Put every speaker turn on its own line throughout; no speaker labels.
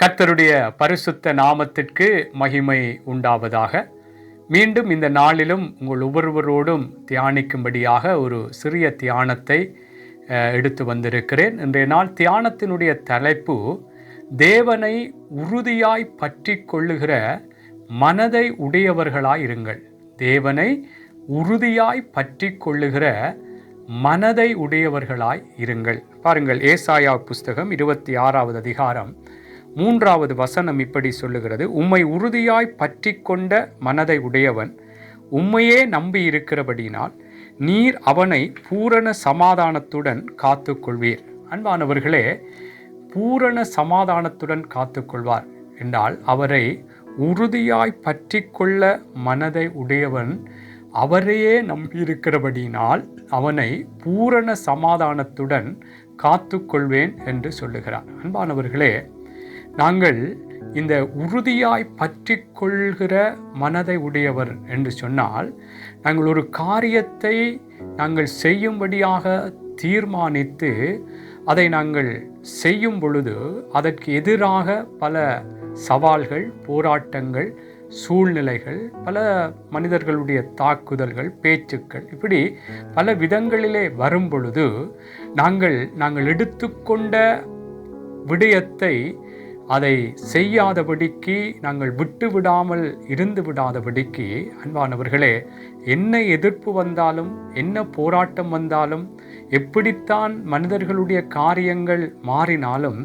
கர்த்தருடைய பரிசுத்த நாமத்திற்கு மகிமை உண்டாவதாக. மீண்டும் இந்த நாளிலும் உங்கள் ஒவ்வொருவரோடும் தியானிக்கும்படியாக ஒரு சிறிய தியானத்தை எடுத்து வந்திருக்கிறேன். இன்றைய நாள் தியானத்தினுடைய தலைப்பு தேவனை உறுதியாய் பற்றி கொள்ளுகிற மனதை உடையவர்களாய் இருங்கள். தேவனை உறுதியாய் பற்றி கொள்ளுகிற மனதை உடையவர்களாய் இருங்கள். பாருங்கள் ஏசாயா புஸ்தகம் இருபத்தி ஆறாவது அதிகாரம். மூன்றாவது வசனம் இப்படி சொல்லுகிறது உம்மை உறுதியாய் பற்றி கொண்ட மனதை உடையவன் உம்மையே நம்பி இருக்கிறபடினால் நீர் அவனை பூரண சமாதானத்துடன் காத்துக்கொள்வீர். அன்பானவர்களே பூரண சமாதானத்துடன் காத்துக்கொள்வார் என்றால் அவரை உறுதியாய் பற்றி கொள்ள மனதை உடையவன் அவரையே நம்பியிருக்கிறபடியினால் அவனை பூரண சமாதானத்துடன் காத்துக்கொள்வேன் என்று சொல்லுகிறார். அன்பானவர்களே நாங்கள் இந்த உறுதியாய் பற்றி கொள்கிற மனதை உடையவர் என்று சொன்னால் நாங்கள் ஒரு காரியத்தை நாங்கள் செய்யும்படியாக தீர்மானித்து அதை நாங்கள் செய்யும் பொழுது அதற்கு எதிராக பல சவால்கள் போராட்டங்கள் சூழ்நிலைகள் பல மனிதர்களுடைய தாக்குதல்கள் பேச்சுக்கள் இப்படி பல விதங்களிலே வரும் பொழுது நாங்கள் நாங்கள் எடுத்துக்கொண்ட விடயத்தை அதை செய்யாதபடிக்கு நாங்கள் விட்டு விடாமல் இருந்து விடாதபடிக்கு அன்பானவர்களே என்ன எதிர்ப்பு வந்தாலும் என்ன போராட்டம் வந்தாலும் எப்படித்தான் மனிதர்களுடைய காரியங்கள் மாறினாலும்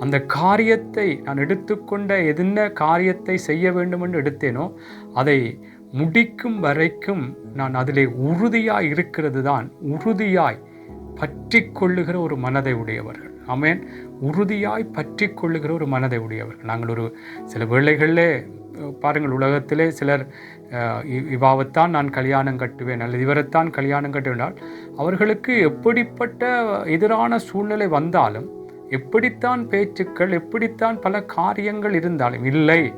அந்த காரியத்தை நான் எடுத்துக்கொண்ட என்ன காரியத்தை செய்ய வேண்டும் என்று எடுத்தேனோ அதை முடிக்கும் வரைக்கும் நான் அதிலே உறுதியாய் இருக்கிறது தான் உறுதியாய் பற்றி கொள்ளுகிற ஒரு மனதை உடையவர்கள். ஆமென். உறுதியாய் பற்றி கொள்ளுகிற ஒரு மனதை உடையவர்கள். நாங்கள் ஒரு சில வேளைகளிலே பாருங்கள் உலகத்திலே சிலர் இ- இவாவைத்தான் நான் கல்யாணம் கட்டுவேன் அல்லது இவரைத்தான் கல்யாணம் கட்டுவேனால் அவர்களுக்கு எப்படிப்பட்ட எதிரான சூழ்நிலை வந்தாலும் எப்படித்தான் பேச்சுக்கள் எப்படித்தான் பல காரியங்கள் இருந்தாலும் இல்லை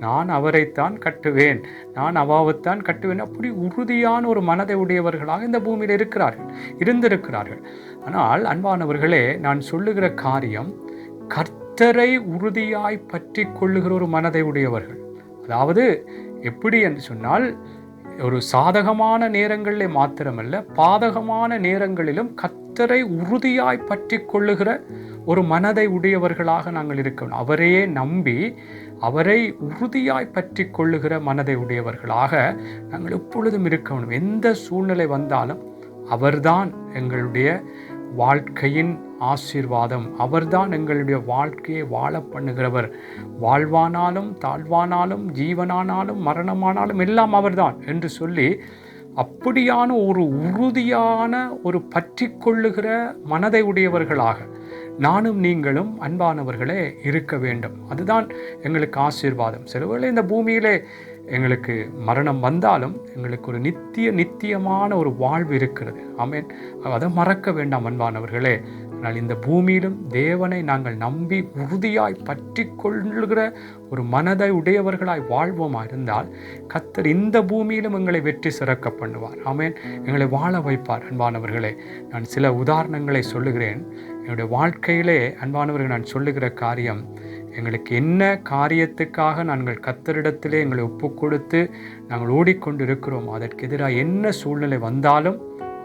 நான் அவரைத்தான் கட்டுவேன். நான் அவாவைத்தான் கட்டுவேன். அப்படி உறுதியான ஒரு மனதை உடையவர்களாக இந்த பூமியில் இருக்கிறார்கள் இருந்திருக்கிறார்கள். ஆனால் அன்பானவர்களே நான் சொல்லுகிற காரியம் கர்த்தரை உறுதியாய் பற்றி கொள்ளுகிற ஒரு மனதை உடையவர்கள். அதாவது எப்படி என்று சொன்னால் ஒரு சாதகமான நேரங்களில் மாத்திரமல்ல பாதகமான நேரங்களிலும் கர்த்தரை உறுதியாய் பற்றி கொள்ளுகிற ஒரு மனதை உடையவர்களாக நாங்கள் இருக்கணும் அவரையே நம்பி அவரை உறுதியாய் பற்றி கொள்ளுகிற மனதை உடையவர்களாக நாங்கள் எப்பொழுதும் இருக்கணும் எந்த சூழ்நிலை வந்தாலும் அவர்தான் எங்களுடைய வாழ்க்கையின் ஆசீர்வாதம். அவர்தான் எங்களுடைய வாழ்க்கையை வாழ பண்ணுகிறவர். வாழ்வானாலும் தாழ்வானாலும் ஜீவனானாலும் மரணமானாலும் எல்லாம் அவர்தான் என்று சொல்லி அப்படியான ஒரு உறுதியான ஒரு பற்றி கொள்ளுகிற மனதை உடையவர்களாக நானும் நீங்களும் அன்பானவர்களே இருக்க வேண்டும். அதுதான் எங்களுக்கு ஆசீர்வாதம். சிலவேளை இந்த பூமியிலே எங்களுக்கு மரணம் வந்தாலும் எங்களுக்கு ஒரு நித்திய நித்தியமான ஒரு வாழ்வு இருக்கிறது. ஆமேன். அதை மறக்க வேண்டாம் அன்பானவர்களே. ஆனால் இந்த பூமியிலும் தேவனை நாங்கள் நம்பி உறுதியாய் பற்றி கொள்கிற ஒரு மனதை உடையவர்களாய் வாழ்வோமா இருந்தால் கத்தர் இந்த பூமியிலும் எங்களை வெற்றி சிறக்க பண்ணுவார். ஆமேன். எங்களை வாழ வைப்பார் அன்பானவர்களே. நான் சில உதாரணங்களை சொல்லுகிறேன். என்னுடைய வாழ்க்கையிலே அன்பானவர்கள் நான் சொல்லுகிற காரியம் எங்களுக்கு என்ன காரியத்துக்காக நாங்கள் கத்தரிடத்திலே எங்களை ஒப்பு கொடுத்து நாங்கள் ஓடிக்கொண்டு இருக்கிறோம் அதற்கு எதிராக என்ன சூழ்நிலை வந்தாலும்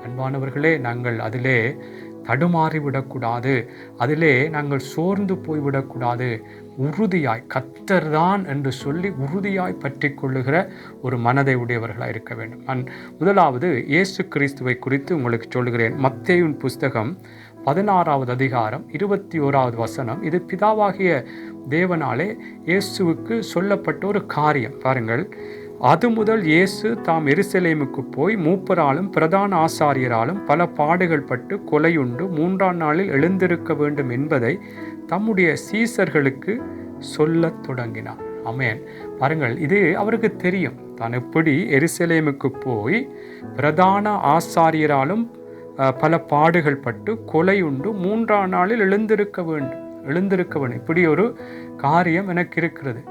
அன்பானவர்களே நாங்கள் அதிலே தடுமாறி விடக்கூடாது அதிலே நாங்கள் சோர்ந்து போய்விடக்கூடாது. உறுதியாய் கத்தர்தான் என்று சொல்லி உறுதியாய் பற்றி கொள்ளுகிற ஒரு மனதை உடையவர்களாக இருக்க வேண்டும். நான் முதலாவது இயேசு கிறிஸ்துவை குறித்து உங்களுக்கு சொல்லுகிறேன். மத்தேயுன் புஸ்தகம் பதினாறாவது அதிகாரம் இருபத்தி ஓராவது வசனம். இது பிதாவாகிய தேவனாலே இயேசுவுக்கு சொல்லப்பட்ட ஒரு காரியம். பாருங்கள் அது முதல் இயேசு தாம் எருசலேமுக்கு போய் மூப்பராலும் பிரதான ஆசாரியராலும் பல பாடுகள் பட்டு கொலையுண்டு மூன்றாம் நாளில் எழுந்திருக்க வேண்டும் என்பதை தம்முடைய சீசர்களுக்கு சொல்லத் தொடங்கினார். அமேன் பாருங்கள் இது அவருக்கு தெரியும். தான் எப்படி எருசலேமுக்கு போய் பிரதான ஆசாரியராலும் பல பாடுகள் பட்டு கொலை உண்டு. மூன்றாம் நாளில் எழுந்திருக்க வேண்டும். எழுந்திருக்க வேண்டும் இப்படி ஒரு காரியம் எனக்கு இருக்கிறது.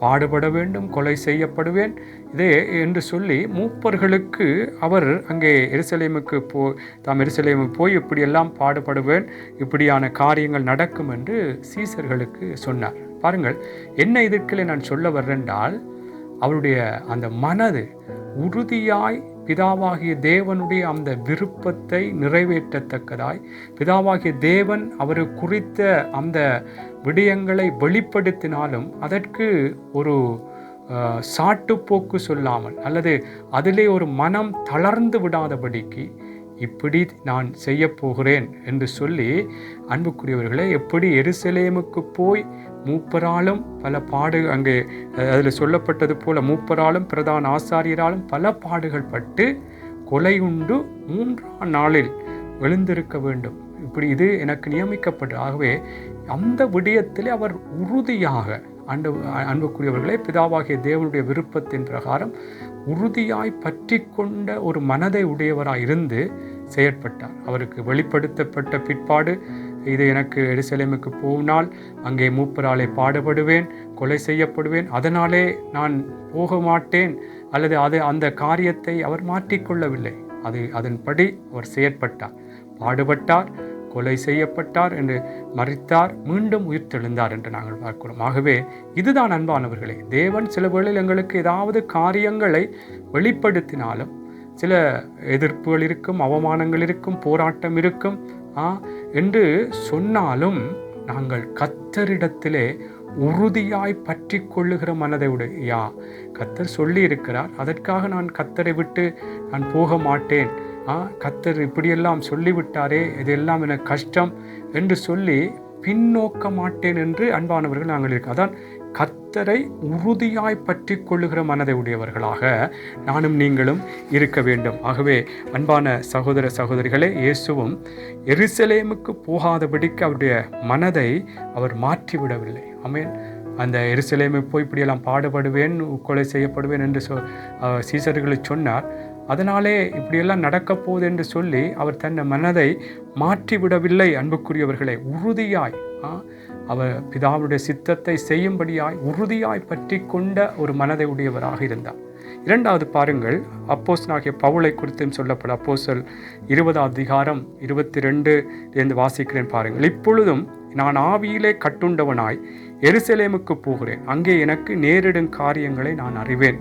பாடுபட வேண்டும் கொலை செய்யப்படுவேன். இதே என்று சொல்லி மூப்பர்களுக்கு அவர் அங்கே எருசலேமுக்கு போ தாம் எருசலேமுக்கு போய் இப்படியெல்லாம் பாடுபடுவேன் இப்படியான காரியங்கள் நடக்கும் என்று சீசர்களுக்கு சொன்னார். பாருங்கள் என்ன இதற்குள்ளே நான் சொல்ல வர்றென்றால் அவருடைய அந்த மனது உறுதியாய் பிதாவாகிய தேவனுடைய அந்த விருப்பத்தை நிறைவேற்றத்தக்கதாய் பிதாவாகிய தேவன் அவர் குறித்த அந்த விடயங்களை வெளிப்படுத்தினாலும் அதற்கு ஒரு சாட்டுப்போக்கு சொல்லாமல் அல்லது அதிலே ஒரு மனம் தளர்ந்து விடாதபடிக்கு இப்படி நான் செய்ய போகிறேன் என்று சொல்லி அன்புக்குரியவர்களே எப்படி எருசலேமுக்கு போய் மூப்பராலும் பல பாடு அங்கே அதில் சொல்லப்பட்டது போல மூப்பராலும் பிரதான ஆசாரியராலும் பல பாடுகள் பட்டு கொலை உண்டு மூன்றாம் நாளில் எழுந்திருக்க வேண்டும். இப்படி இது எனக்கு நியமிக்கப்பட்டு ஆகவே அந்த விடயத்திலே அவர் உறுதியாக அன்பு அன்புக்குரியவர்களே பிதாவாகிய தேவனுடைய விருப்பத்தின் பிரகாரம் உறுதியாய் பற்றி கொண்ட ஒரு மனதை உடையவராக இருந்து செயற்பட்டார். அவருக்கு வெளிப்படுத்தப்பட்ட பிற்பாடு இது எனக்கு எருசலேமுக்கு போனால் அங்கே மூப்பராலே பாடுபடுவேன் கொலை செய்யப்படுவேன். அதனாலே நான் போக மாட்டேன் அல்லது அது அந்த காரியத்தை அவர் மாற்றிக்கொள்ளவில்லை. அது அதன்படி அவர் செயற்பட்டார். பாடுபட்டார் கொலை செய்யப்பட்டார் என்று மறித்தார் மீண்டும் உயிர்த்தெழுந்தார் என்று நாங்கள் பார்க்கிறோம். ஆகவே இதுதான் அன்பானவர்களே தேவன் சில வேளையில் எங்களுக்கு ஏதாவது காரியங்களை வெளிப்படுத்தினாலும் சில எதிர்ப்புகள் இருக்கும் அவமானங்கள் இருக்கும் போராட்டம் இருக்கும். ஆ என்று சொன்னாலும் நாங்கள் கத்தரிடத்திலே உறுதியாய் பற்றி கொள்ளுகிற மனதை உடையா கத்தர் சொல்லி இருக்கிறார் அதற்காக நான் கத்தரை விட்டு நான் போக மாட்டேன். ஆ கத்தர் இப்படியெல்லாம் சொல்லிவிட்டாரே இதெல்லாம் எனக்கு கஷ்டம் என்று சொல்லி பின்னோக்க மாட்டேன் என்று அன்பானவர்கள் நாங்கள் இருக்கோம் அதான் கர்த்தரை உறுதியாய் பற்றி கொள்ளுகிற மனதை உடையவர்களாக நானும் நீங்களும் இருக்க வேண்டும். ஆகவே அன்பான சகோதர சகோதரிகளே இயேசுவும் எருசலேமுக்கு போகாதபடிக்கு அவருடைய மனதை அவர் மாற்றிவிடவில்லை. அமேன் அந்த எருசலேமுக்கு போய் இப்படியெல்லாம் பாடுபடுவேன் கொலை செய்யப்படுவேன் என்று சொ சீசர்களை சொன்னார். அதனாலே இப்படியெல்லாம் நடக்கப் போகுது என்று சொல்லி அவர் தன் மனதை மாற்றிவிடவில்லை. அன்புக்குரியவர்களை உறுதியாய் ஆ, அவர் பிதாவுடைய சித்தத்தை செய்யும்படியாய் உறுதியாய் பற்றி கொண்ட ஒரு மனதை உடையவராக இருந்தார். இரண்டாவது பாருங்கள் அப்போஸ்தலனாகிய பவுளை குறித்தும் சொல்லப்பட அப்போசல் இருபதாம் அதிகாரம் இருபத்தி ரெண்டு இருந்து வாசிக்கிறேன் பாருங்கள். இப்பொழுதும் நான் ஆவியிலே கட்டுண்டவனாய் எருசலேமுக்கு போகிறேன். அங்கே எனக்கு நேரிடும் காரியங்களை நான் அறிவேன்.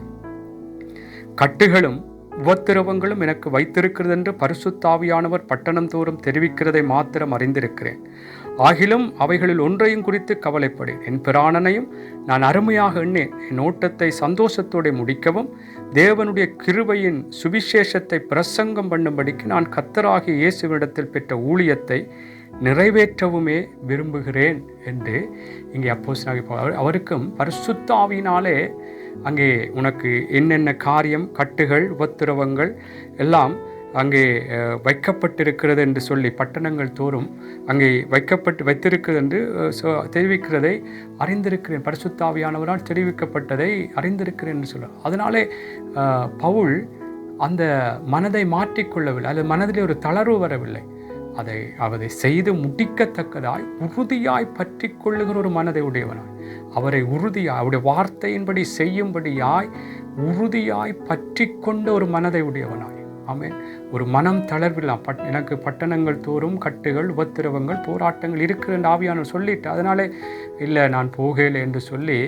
கட்டுகளும் உபத்திரவங்களும் எனக்கு வைத்திருக்கிறது என்று பரிசுத்தாவியானவர் பட்டணம் தோறும் தெரிவிக்கிறதை மாத்திரம் அறிந்திருக்கிறேன். ஆகிலும் அவைகளில் ஒன்றையும் குறித்து கவலைப்படு. என் பிராணனையும் நான் அருமையாக எண்ணேன். என் ஓட்டத்தை சந்தோஷத்தோடு முடிக்கவும் தேவனுடைய கிருபையின் சுவிசேஷத்தை பிரசங்கம் பண்ணும்படிக்கு நான் கத்தராகிய இயேசுவிடத்தில் பெற்ற ஊழியத்தை நிறைவேற்றவுமே விரும்புகிறேன் என்று இங்கே அப்போஸ் அவருக்கும் பரிசுத்தாவினாலே அங்கே உனக்கு என்னென்ன காரியம் கட்டுகள் உபத்திரவங்கள் எல்லாம் அங்கே வைக்கப்பட்டிருக்கிறது என்று சொல்லி பட்டணங்கள் தோறும் அங்கே வைக்கப்பட்டு வைத்திருக்கிறது என்று தெரிவிக்கிறதை அறிந்திருக்கிறேன். பரிசுத்தாவியானவரால் தெரிவிக்கப்பட்டதை அறிந்திருக்கிறேன் என்று சொல்ல அதனாலே பவுல் அந்த மனதை மாற்றிக்கொள்ளவில்லை. அது மனதிலே ஒரு தளர்வு வரவில்லை. அதை அவரை செய்து முடிக்கத்தக்கதாய் உறுதியாய் பற்றி கொள்ளுகிற ஒரு மனதை உடையவனாய். அவரை உறுதியாய் அவருடைய வார்த்தையின்படி செய்யும்படியாய் உறுதியாய் பற்றி கொண்ட ஒரு மனதை உடையவனாய். ஆமென். ஒரு மனம் தளர்வில்லாம் பட் எனக்கு பட்டணங்கள் தோறும் கட்டுகள் உபத்திரவங்கள் போராட்டங்கள் இருக்கிற ஆவியானவர் சொல்லிட்டு அதனாலே இல்லை நான் போகலை என்று சொல்லி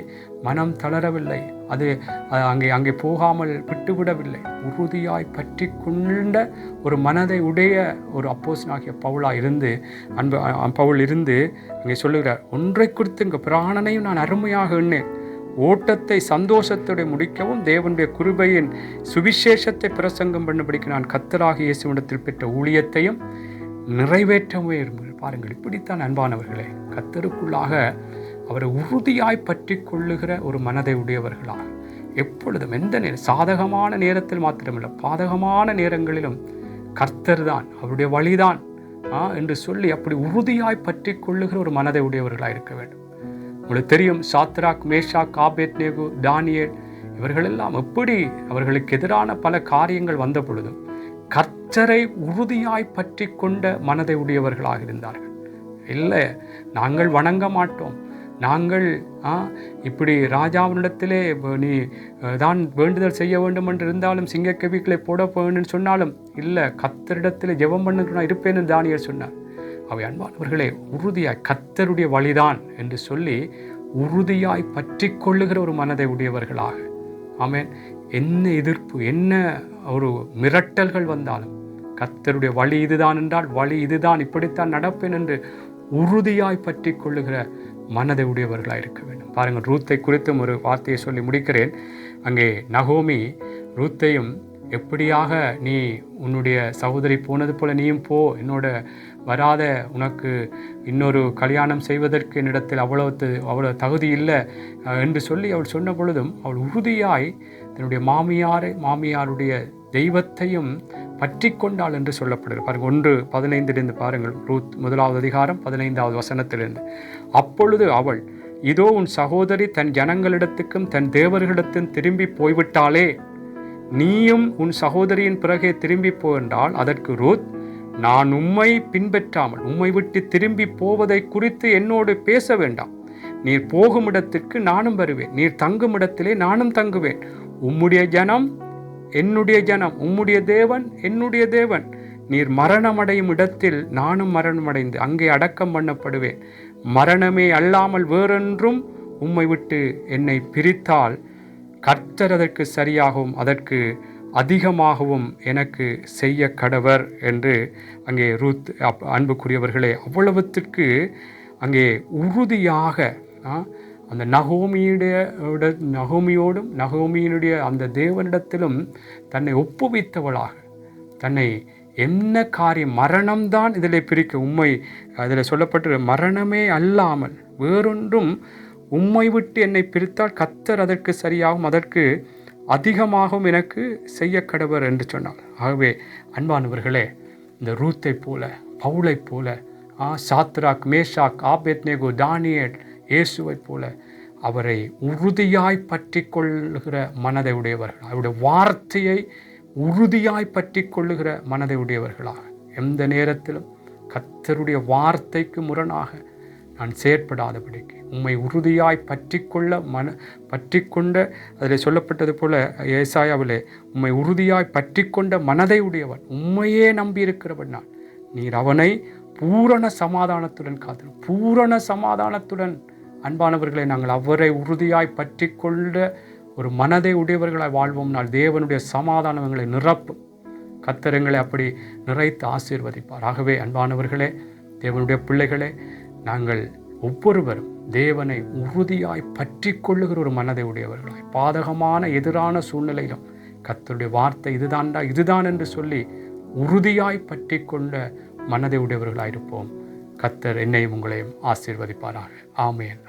மனம் தளரவில்லை. அது அங்கே அங்கே போகாமல் விட்டுவிடவில்லை. உறுதியாய் பற்றி கொண்ட ஒரு மனதை உடைய ஒரு அப்போசனாகிய பவுலா இருந்து அன்பு பவுல் இருந்து அங்கே சொல்லுகிறார் ஒன்றை குறித்து இங்கே பிராணனையும் நான் அருமையாக எண்ணேன் ஓட்டத்தை சந்தோஷத்தோடு முடிக்கவும் தேவனுடைய குருபையின் சுவிசேஷத்தை பிரசங்கம் பண்ணும்படிக்கு நான் கத்தராக இயேசுவிடத்தில் பெற்ற ஊழியத்தையும் நிறைவேற்றவே பாருங்கள். இப்படித்தான் அன்பானவர்களே கத்தருக்குள்ளாக அவரை உறுதியாய் பற்றி கொள்ளுகிற ஒரு மனதை உடையவர்களாக எப்பொழுதும் எந்த நேரம் சாதகமான நேரத்தில் மாத்திரமில்லை பாதகமான நேரங்களிலும் கர்த்தர் தான் அவருடைய வழிதான் ஆ, என்று சொல்லி அப்படி உறுதியாய் பற்றி கொள்ளுகிற ஒரு மனதை உடையவர்களாக இருக்க வேண்டும். உங்களுக்கு தெரியும் சாத்ராக் மேஷா காபேத் நேகு தானியல் இவர்களெல்லாம் எப்படி அவர்களுக்கு எதிரான பல காரியங்கள் வந்த பொழுதும் கர்த்தரை உறுதியாய் பற்றி கொண்ட மனதை உடையவர்களாக இருந்தார்கள். இல்லை நாங்கள் வணங்க மாட்டோம். நாங்கள் ஆ, இப்படி ராஜாவினிடத்திலே நீ தான் வேண்டுதல் செய்ய வேண்டும் என்று இருந்தாலும் சிங்கக்கவிகளை போட போகணும்னு சொன்னாலும் இல்லை கத்தரிடத்தில் ஜெபம் பண்ணுக்கு நான் இருப்பேன்னு தானியர் சொன்னார். அவை அன்பானவர்களே உறுதியாய் கத்தருடைய வழிதான் என்று சொல்லி உறுதியாய் பற்றி கொள்ளுகிற ஒரு மனதை உடையவர்களாக. ஆமேன். என்ன எதிர்ப்பு என்ன ஒரு மிரட்டல்கள் வந்தாலும் கத்தருடைய வழி இதுதான் என்றால் வழி இதுதான் இப்படித்தான் நடப்பேன் என்று உறுதியாய் பற்றி கொள்ளுகிற மனதை உடையவர்களாக இருக்க வேண்டும். பாருங்கள் ரூத்தை குறித்தும் ஒரு வார்த்தையை சொல்லி முடிக்கிறேன். அங்கே நகோமி ரூத்தையும் எப்படியாக நீ உன்னுடைய சகோதரி போனது போல நீயும் போ என்னோட வராத உனக்கு இன்னொரு கல்யாணம் செய்வதற்கு என்னிடத்தில் அவ்வளவு அவ்வளவு தகுதி இல்லை என்று சொல்லி அவள் சொன்ன பொழுதும் அவள் உறுதியாய் தன்னுடைய மாமியாரை மாமியாருடைய தெய்வத்தையும் பற்றி கொண்டாள் என்று சொல்லப்படுகிறது. பாருங்க ஒன்று பதினைந்திலிருந்து பாருங்கள் ரூத் முதலாவது அதிகாரம் பதினைந்தாவது வசனத்திலிருந்து. அப்பொழுது அவள் இதோ உன் சகோதரி தன் ஜனங்களிடத்துக்கும் தன் தேவர்களிடத்தும் திரும்பி போய்விட்டாளே நீயும் உன் சகோதரியின் பிறகே திரும்பி போ என்றால் அதற்கு ரூத் நான் உம்மை பின்பற்றாமல் உம்மை விட்டு திரும்பி போவதை குறித்து என்னோடு பேச வேண்டாம். நீர் போகும் இடத்திற்கு நானும் வருவேன். நீர் தங்கும் இடத்திலே நானும் தங்குவேன். உம்முடைய ஜனம் என்னுடைய ஜனம். உம்முடைய தேவன் என்னுடைய தேவன். நீர் மரணமடையும் இடத்தில் நானும் மரணமடைந்து அங்கே அடக்கம் பண்ணப்படுவேன். மரணமே அல்லாமல் வேறொன்றும் உம்மை விட்டு என்னை பிரித்தால் கர்த்தர் அதற்கு சரியாகவும் அதற்கு அதிகமாகவும் எனக்கு செய்ய கடவர் என்று அங்கே ரூத் அப்- அன்புக்குரியவர்களே அவ்வளவுத்திற்கு அங்கே உறுதியாக அந்த நகோமியுடைய நகோமியோடும் நகோமியினுடைய அந்த தேவனிடத்திலும் தன்னை ஒப்புவித்தவளாக தன்னை என்ன காரியம் மரணம்தான் இதில் பிரிக்க உண்மை அதில் சொல்லப்பட்டு மரணமே அல்லாமல் வேறொன்றும் உம்மை விட்டு என்னை பிரித்தால் கத்தர் அதற்கு சரியாகும் அதற்கு அதிகமாகவும் எனக்கு செய்ய கடவர் என்று சொன்னார். ஆகவே அன்பானவர்களே இந்த ரூத்தை போல பவுளை போல ஆ, சாத்ராக் மேஷாக் ஆபேத்நேகோ தானியல் இயேசுவைப் போல அவரை உறுதியாய் பற்றி கொள்ளுகிற மனதை உடையவர்கள் அவருடைய வார்த்தையை உறுதியாய் பற்றி கொள்ளுகிற மனதை உடையவர்களாக எந்த நேரத்திலும் கத்தருடைய வார்த்தைக்கு முரணாக நான் செயற்படாதபடிக்கு. உம்மை உறுதியாய் பற்றி கொள்ள மன பற்றி கொண்ட அதில் சொல்லப்பட்டது போல ஏசாயாவிலே உம்மை உறுதியாய் பற்றி கொண்ட மனதை உடையவன் உண்மையே நம்பியிருக்கிறவன் நான். நீர் அவனை பூரண சமாதானத்துடன் காத்து பூரண சமாதானத்துடன். அன்பானவர்களை நாங்கள் அவரை உறுதியாய் பற்றி கொண்ட ஒரு மனதை உடையவர்களாய் வாழ்வோம். நாள் தேவனுடைய சமாதானம் எங்களை நிரப்பும். கத்தரங்களை அப்படி நிறைத்து ஆசீர்வதிப்பார். ஆகவே அன்பானவர்களே தேவனுடைய பிள்ளைகளே நாங்கள் ஒவ்வொருவரும் தேவனை உறுதியாய் பற்றி கொள்ளுகிற ஒரு மனதை உடையவர்களாய் பாதகமான எதிரான சூழ்நிலையிலும் கத்தருடைய வார்த்தை இதுதான்டா இதுதான் என்று சொல்லி உறுதியாய் பற்றி கொண்ட மனதை உடையவர்களாயிருப்போம். கத்தர் என்னையும் உங்களையும் ஆசீர்வதிப்பாராக. ஆமையன்